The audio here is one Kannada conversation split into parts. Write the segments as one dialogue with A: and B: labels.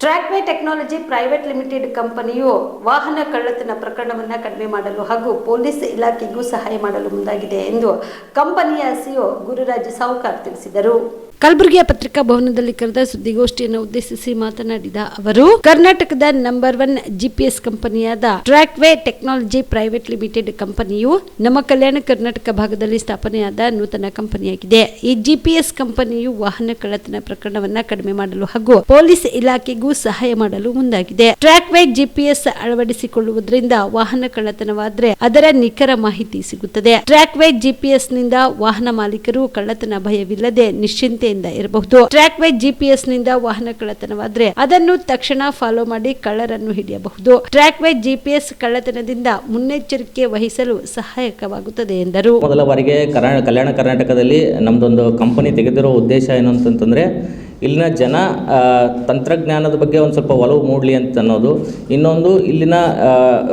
A: ಟ್ರ್ಯಾಕ್ವೇ ಟೆಕ್ನಾಲಜಿ ಪ್ರೈವೇಟ್ ಲಿಮಿಟೆಡ್ ಕಂಪನಿಯು ವಾಹನ ಕಳ್ಳತನ ಪ್ರಕರಣವನ್ನು ಕಡಿಮೆ ಮಾಡಲು ಹಾಗೂ ಪೊಲೀಸ್ ಇಲಾಖೆಗೂ ಸಹಾಯ ಮಾಡಲು ಮುಂದಾಗಿದೆ ಎಂದು ಕಂಪನಿಯ ಸಿಒ ಗುರುರಾಜ್ ಸಾವುಕಾರ್ ತಿಳಿಸಿದರು. ಕಲಬುರಗಿಯ ಪತ್ರಿಕಾ ಭವನದಲ್ಲಿ ಕರೆದ ಸುದ್ದಿಗೋಷ್ಠಿಯನ್ನು ಉದ್ದೇಶಿಸಿ ಮಾತನಾಡಿದ ಅವರು, ಕರ್ನಾಟಕದ ನಂಬರ್ ಒನ್ ಜಿಪಿಎಸ್ ಕಂಪನಿಯಾದ ಟ್ರ್ಯಾಕ್ವೇ ಟೆಕ್ನಾಲಜಿ ಪ್ರೈವೇಟ್ ಲಿಮಿಟೆಡ್ ಕಂಪನಿಯು ನಮ್ಮ ಕಲ್ಯಾಣ ಕರ್ನಾಟಕ ಭಾಗದಲ್ಲಿ ಸ್ಥಾಪನೆಯಾದ ನೂತನ ಕಂಪನಿಯಾಗಿದೆ. ಈ ಜಿಪಿಎಸ್ ಕಂಪನಿಯು ವಾಹನ ಕಳ್ಳತನ ಪ್ರಕರಣವನ್ನ ಕಡಿಮೆ ಮಾಡಲು ಹಾಗೂ ಪೊಲೀಸ್ ಇಲಾಖೆಗೂ ಸಹಾಯ ಮಾಡಲು ಮುಂದಾಗಿದೆ. ಟ್ರ್ಯಾಕ್ವೇ ಜಿಪಿಎಸ್ ಅಳವಡಿಸಿಕೊಳ್ಳುವುದರಿಂದ ವಾಹನ ಕಳ್ಳತನವಾದರೆ ಅದರ ನಿಖರ ಮಾಹಿತಿ ಸಿಗುತ್ತದೆ. ಟ್ರ್ಯಾಕ್ವೇ ಜಿಪಿಎಸ್ನಿಂದ ವಾಹನ ಮಾಲೀಕರು ಕಳ್ಳತನ ಭಯವಿಲ್ಲದೆ ನಿಶ್ಚಿಂತೆಯಿಂದ ಇರಬಹುದು. ಟ್ರ್ಯಾಕ್ ವೈ ಜಿಪಿಎಸ್ನಿಂದ ವಾಹನ ಕಳ್ಳತನವಾದ್ರೆ ಅದನ್ನು ತಕ್ಷಣ ಫಾಲೋ ಮಾಡಿ ಕಳ್ಳರನ್ನು ಹಿಡಿಯಬಹುದು. ಟ್ರ್ಯಾಕ್ ವೈ ಜಿಪಿಎಸ್ ಕಳ್ಳತನದಿಂದ ಮುನ್ನೆಚ್ಚರಿಕೆ ವಹಿಸಲು ಸಹಾಯಕವಾಗುತ್ತದೆ ಎಂದರು.
B: ಮೊದಲ ಬಾರಿಗೆ ಕಲ್ಯಾಣ ಕರ್ನಾಟಕದಲ್ಲಿ ನಮ್ದೊಂದು ಕಂಪನಿ ತೆಗೆದಿರೋ ಉದ್ದೇಶ ಏನು ಅಂತಂತಂದರೆ, ಇಲ್ಲಿನ ಜನ ತಂತ್ರಜ್ಞಾನದ ಬಗ್ಗೆ ಒಂದು ಸ್ವಲ್ಪ ಒಲವು ಮೂಡಲಿ ಅಂತ ಅನ್ನೋದು. ಇನ್ನೊಂದು, ಇಲ್ಲಿನ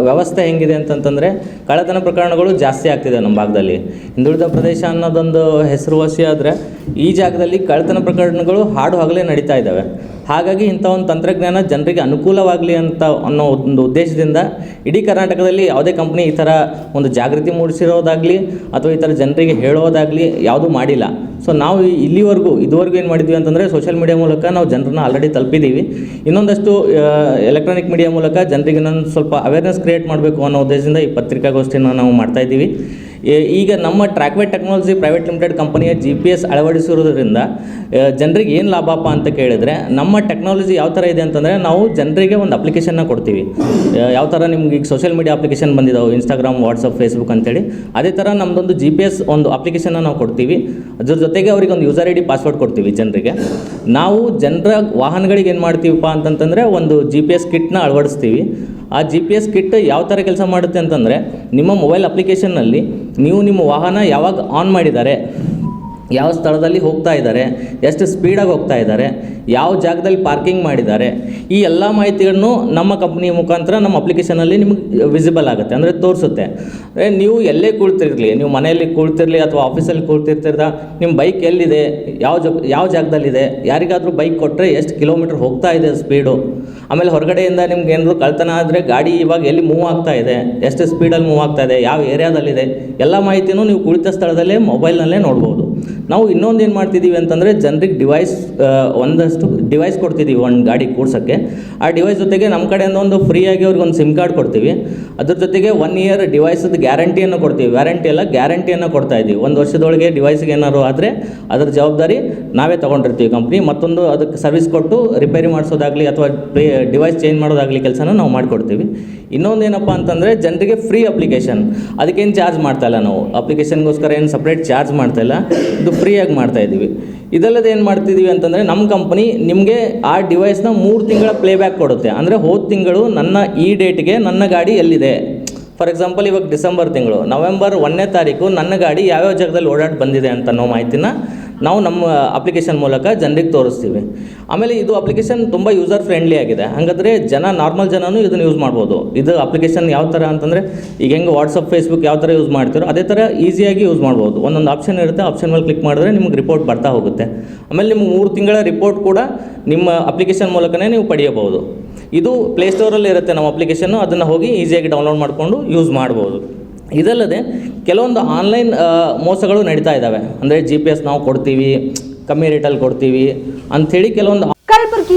B: ವ್ಯವಸ್ಥೆ ಹೆಂಗಿದೆ ಅಂತಂತಂದರೆ, ಕಳ್ಳತನ ಪ್ರಕರಣಗಳು ಜಾಸ್ತಿ ಆಗ್ತಿದೆ ನಮ್ಮ ಭಾಗದಲ್ಲಿ. ಹಿಂದುಳಿದ ಪ್ರದೇಶ ಅನ್ನೋದೊಂದು ಹೆಸರುವಾಸಿ ಆದರೆ ಈ ಜಾಗದಲ್ಲಿ ಕಳ್ಳತನ ಪ್ರಕರಣಗಳು ಹಾಡು ಹಗಲೇ ನಡೀತಾ ಇದ್ದಾವೆ. ಹಾಗಾಗಿ ಇಂಥ ಒಂದು ತಂತ್ರಜ್ಞಾನ ಜನರಿಗೆ ಅನುಕೂಲವಾಗಲಿ ಅಂತ ಅನ್ನೋ ಒಂದು ಉದ್ದೇಶದಿಂದ ಇಡೀ ಕರ್ನಾಟಕದಲ್ಲಿ ಯಾವುದೇ ಕಂಪ್ನಿ ಈ ಥರ ಒಂದು ಜಾಗೃತಿ ಮೂಡಿಸಿರೋದಾಗಲಿ ಅಥವಾ ಈ ಥರ ಜನರಿಗೆ ಹೇಳೋದಾಗಲಿ ಯಾವುದೂ ಮಾಡಿಲ್ಲ. ಸೊ ನಾವು ಇಲ್ಲಿವರೆಗೂ, ಇದುವರೆಗೂ ಏನು ಮಾಡಿದ್ವಿ ಅಂತಂದರೆ ಸೋಷಿಯಲ್ ಮೀಡಿಯಾ ಮೂಲಕ ನಾವು ಜನರನ್ನ ಆಲ್ರೆಡಿ ತಲುಪಿದ್ದೀವಿ ಇನ್ನೊಂದಷ್ಟು ಎಲೆಕ್ಟ್ರಾನಿಕ್ ಮೀಡಿಯಾ ಮೂಲಕ ಜನರಿಗೆ ಇನ್ನೊಂದು ಸ್ವಲ್ಪ ಅವೇರ್ನೆಸ್ ಕ್ರಿಯೇಟ್ ಮಾಡಬೇಕು ಅನ್ನೋ ಉದ್ದೇಶದಿಂದ ಈ ಪತ್ರಿಕಾಗೋಷ್ಠಿನ ನಾವು ಮಾಡ್ತಾ ಇದ್ದೀವಿ. ಈ- ಈಗ ನಮ್ಮ ಟ್ರ್ಯಾಕ್ವೇ ಟೆಕ್ನಾಲಜಿ ಪ್ರೈವೇಟ್ ಲಿಮಿಟೆಡ್ ಕಂಪನಿಯ ಜಿ ಪಿ ಎಸ್ ಅಳವಡಿಸಿರೋದ್ರಿಂದ ಜನರಿಗೆ ಏನು ಲಾಭಪ್ಪ ಅಂತ ಕೇಳಿದರೆ, ನಮ್ಮ ಟೆಕ್ನಾಲಜಿ ಯಾವ ಥರ ಇದೆ ಅಂತಂದರೆ, ನಾವು ಜನರಿಗೆ ಒಂದು ಅಪ್ಲಿಕೇಶನ್ನ ಕೊಡ್ತೀವಿ. ಯಾವ ಥರ ನಿಮ್ಗೆ ಈಗ ಸೋಷಿಯಲ್ ಮೀಡಿಯಾ ಅಪ್ಲಿಕೇಶನ್ ಬಂದಿದ್ದಾವೆ ಇನ್ಸ್ಟಾಗ್ರಾಮ್ ವಾಟ್ಸಪ್ ಫೇಸ್ಬುಕ್ ಅಂತೇಳಿ, ಅದೇ ಥರ ನಮ್ಮದೊಂದು ಜಿ ಪಿ ಎಸ್ ಒಂದು ಅಪ್ಲಿಕೇಶನ್ನ ನಾವು ಕೊಡ್ತೀವಿ. ಅದ್ರ ಜೊತೆಗೆ ಅವರಿಗೆ ಒಂದು ಯೂಸರ್ ಐ ಡಿ ಪಾಸ್ವರ್ಡ್ ಕೊಡ್ತೀವಿ ಜನರಿಗೆ. ನಾವು ಜನರ ವಾಹನಗಳಿಗೆ ಏನು ಮಾಡ್ತೀವಪ್ಪ ಅಂತಂತಂದರೆ, ಒಂದು ಜಿ ಪಿ ಎಸ್ ಕಿಟ್ನ ಅಳವಡಿಸ್ತೀವಿ. ಆ ಜಿ ಪಿ ಎಸ್ ಕಿಟ್ ಯಾವ ಥರ ಕೆಲಸ ಮಾಡುತ್ತೆ ಅಂತಂದರೆ, ನಿಮ್ಮ ಮೊಬೈಲ್ ಅಪ್ಲಿಕೇಶನ್ನಲ್ಲಿ ನೀವು ನಿಮ್ಮ ವಾಹನ ಯಾವಾಗ ಆನ್ ಮಾಡಿದ್ದಾರೆ ಯಾವ ಸ್ಥಳದಲ್ಲಿ ಹೋಗ್ತಾ ಇದ್ದಾರೆ, ಎಷ್ಟು ಸ್ಪೀಡಾಗಿ ಹೋಗ್ತಾ ಇದ್ದಾರೆ, ಯಾವ ಜಾಗದಲ್ಲಿ ಪಾರ್ಕಿಂಗ್ ಮಾಡಿದ್ದಾರೆ, ಈ ಎಲ್ಲ ಮಾಹಿತಿಗಳನ್ನು ನಮ್ಮ ಕಂಪ್ನಿ ಮುಖಾಂತರ ನಮ್ಮ ಅಪ್ಲಿಕೇಶನಲ್ಲಿ ನಿಮಗೆ ವಿಸಿಬಲ್ ಆಗುತ್ತೆ, ಅಂದರೆ ತೋರಿಸುತ್ತೆ. ನೀವು ಎಲ್ಲೇ ಕೂಳ್ತಿರಲಿ, ನೀವು ಮನೆಯಲ್ಲಿ ಕೂಳ್ತಿರಲಿ ಅಥವಾ ಆಫೀಸಲ್ಲಿ ಕೂಳ್ತಿರ್ತಿರ್ದ ನಿಮ್ಮ ಬೈಕ್ ಎಲ್ಲಿದೆ, ಯಾವ ಜ ಯಾವ ಜಾಗದಲ್ಲಿದೆ, ಯಾರಿಗಾದರೂ ಬೈಕ್ ಕೊಟ್ಟರೆ ಎಷ್ಟು ಕಿಲೋಮೀಟ್ರ್ ಹೋಗ್ತಾ ಇದೆ ಸ್ಪೀಡು ಆಮೇಲೆ ಹೊರಗಡೆಯಿಂದ ನಿಮ್ಗೆ ಏನಾದರೂ ಕಳ್ತನ ಆದರೆ ಗಾಡಿ ಇವಾಗ ಎಲ್ಲಿ ಮೂವ್ ಆಗ್ತಾ ಇದೆ, ಎಷ್ಟು ಸ್ಪೀಡಲ್ಲಿ ಮೂವ್ ಆಗ್ತಾ ಇದೆ, ಯಾವ ಏರಿಯಾದಲ್ಲಿದೆ ಎಲ್ಲ ಮಾಹಿತಿನೂ ನೀವು ಕುಳಿತ ಸ್ಥಳದಲ್ಲೇ ಮೊಬೈಲ್ನಲ್ಲೇ ನೋಡ್ಬೋದು. ನಾವು ಇನ್ನೊಂದು ಏನು ಮಾಡ್ತಿದ್ದೀವಿ ಅಂತಂದರೆ ಜನರಿಗೆ ಡಿವೈಸ್ ಒಂದಷ್ಟು ಡಿವೈಸ್ ಕೊಡ್ತಿದ್ದೀವಿ ಒಂದು ಗಾಡಿ ಕೂಡ್ಸೋಕ್ಕೆ. ಆ ಡಿವೈಸ್ ಜೊತೆಗೆ ನಮ್ಮ ಕಡೆಯಿಂದ ಒಂದು ಫ್ರೀಯಾಗಿ ಅವ್ರಿಗೆ ಒಂದು ಸಿಮ್ ಕಾರ್ಡ್ ಕೊಡ್ತೀವಿ. ಅದ್ರ ಜೊತೆಗೆ ಒನ್ ಇಯರ್ ಡಿವೈಸದ ಗ್ಯಾರಂಟಿಯನ್ನು ಕೊಡ್ತೀವಿ. ವ್ಯಾರಂಟಿ ಎಲ್ಲ ಗ್ಯಾರಂಟಿಯನ್ನು ಕೊಡ್ತಾ ಇದ್ದೀವಿ ಒಂದು ವರ್ಷದೊಳಗೆ ಡಿವೈಸ್ಗೆ ಏನಾದ್ರು ಆದರೆ ಅದರ ಜವಾಬ್ದಾರಿ ನಾವೇ ತೊಗೊಂಡಿರ್ತೀವಿ ಕಂಪ್ನಿ ಮತ್ತೊಂದು ಅದಕ್ಕೆ ಸರ್ವಿಸ್ ಕೊಟ್ಟು ರಿಪೇರಿ ಮಾಡಿಸೋದಾಗಲಿ ಅಥವಾ ಡಿವೈಸ್ ಚೇಂಜ್ ಮಾಡೋದಾಗಲಿ ಕೆಲಸನ ನಾವು ಮಾಡಿಕೊಡ್ತೀವಿ. ಇನ್ನೊಂದು ಏನಪ್ಪ ಅಂತಂದರೆ ಜನರಿಗೆ ಫ್ರೀ ಅಪ್ಲಿಕೇಶನ್ ಅದಕ್ಕೇನು ಚಾರ್ಜ್ ಮಾಡ್ತಾ ಇಲ್ಲ ನಾವು. ಅಪ್ಲಿಕೇಶನ್ಗೋಸ್ಕರ ಏನು ಸಪ್ರೇಟ್ ಚಾರ್ಜ್ ಮಾಡ್ತಾ ಇಲ್ಲ. ಇದು ಫ್ರೀಯಾಗಿ ಮಾಡ್ತಾಯಿದ್ದೀವಿ ಇದಲ್ಲದೆ ಏನು ಮಾಡ್ತಿದ್ದೀವಿ ಅಂತಂದರೆ ನಮ್ಮ ಕಂಪ್ನಿ ನಿಮಗೆ ಆ ಡಿವೈಸ್ನ ಮೂರು ತಿಂಗಳ ಪ್ಲೇಬ್ಯಾಕ್ ಕೊಡುತ್ತೆ. ಅಂದರೆ ಹೋದ ತಿಂಗಳು ನನ್ನ ಈ ಡೇಟ್ಗೆ ನನ್ನ ಗಾಡಿ ಎಲ್ಲಿದೆ? ಫಾರ್ ಎಕ್ಸಾಂಪಲ್ ಇವಾಗ ಡಿಸೆಂಬರ್ ತಿಂಗಳು. ನವೆಂಬರ್ ಒಂದನೇ ತಾರೀಕು ನನ್ನ ಗಾಡಿ ಯಾವ್ಯಾವ ಜಾಗದಲ್ಲಿ ಓಡಾಡಿ ಬಂದಿದೆ ಅಂತ ಅನ್ನೋ ಮಾಹಿತಿನ ನಾವು ನಮ್ಮ ಅಪ್ಲಿಕೇಶನ್ ಮೂಲಕ ಜನರಿಗೆ ತೋರಿಸ್ತೀವಿ. ಆಮೇಲೆ ಇದು ಅಪ್ಲಿಕೇಶನ್ ತುಂಬ ಯೂಸರ್ ಫ್ರೆಂಡ್ಲಿ ಆಗಿದೆ. ಹಾಗಾದರೆ ಜನ ನಾರ್ಮಲ್ ಜನನೂ ಇದನ್ನು ಯೂಸ್ ಮಾಡ್ಬೋದು. ಇದು ಅಪ್ಲಿಕೇಶನ್ ಯಾವ ಥರ ಅಂತಂದರೆ, ಈಗ ಹೆಂಗೆ ವಾಟ್ಸಪ್ ಫೇಸ್ಬುಕ್ ಯಾವ ಥರ ಯೂಸ್ ಮಾಡ್ತೀರೋ ಅದೇ ಥರ ಈಸಿಯಾಗಿ ಯೂಸ್ ಮಾಡ್ಬೋದು. ಒಂದೊಂದು ಆಪ್ಷನ್ ಇರುತ್ತೆ ಆಪ್ಷನ್ ಮೇಲೆ ಕ್ಲಿಕ್ ಮಾಡಿದ್ರೆ ನಿಮ್ಗೆ ರಿಪೋರ್ಟ್ ಬರ್ತಾ ಹೋಗುತ್ತೆ. ಆಮೇಲೆ ನಿಮ್ಗೆ ಮೂರು ತಿಂಗಳ ರಿಪೋರ್ಟ್ ಕೂಡ ನಿಮ್ಮ ಅಪ್ಲಿಕೇಶನ್ ಮೂಲಕನೇ ನೀವು ಪಡೆಯಬಹುದು. ಇದು ಪ್ಲೇಸ್ಟೋರಲ್ಲಿ ಇರುತ್ತೆ ನಮ್ಮ ಅಪ್ಲಿಕೇಶನ್ನು ಅದನ್ನು ಹೋಗಿ ಈಸಿಯಾಗಿ ಡೌನ್ಲೋಡ್ ಮಾಡಿಕೊಂಡು ಯೂಸ್ ಮಾಡ್ಬೋದು. ಇದಲ್ಲದೆ ಕೆಲವೊಂದು ಆನ್ಲೈನ್ ಮೋಸಗಳು ನಡೀತಾ ಇದ್ದಾವೆ ಅಂದರೆ ಜಿ ಪಿ ಎಸ್ ನಾವು ಕೊಡ್ತೀವಿ, ಕಮ್ಮಿ ರೇಟಲ್ಲಿ ಕೊಡ್ತೀವಿ ಅಂಥೇಳಿ ಕೆಲವೊಂದು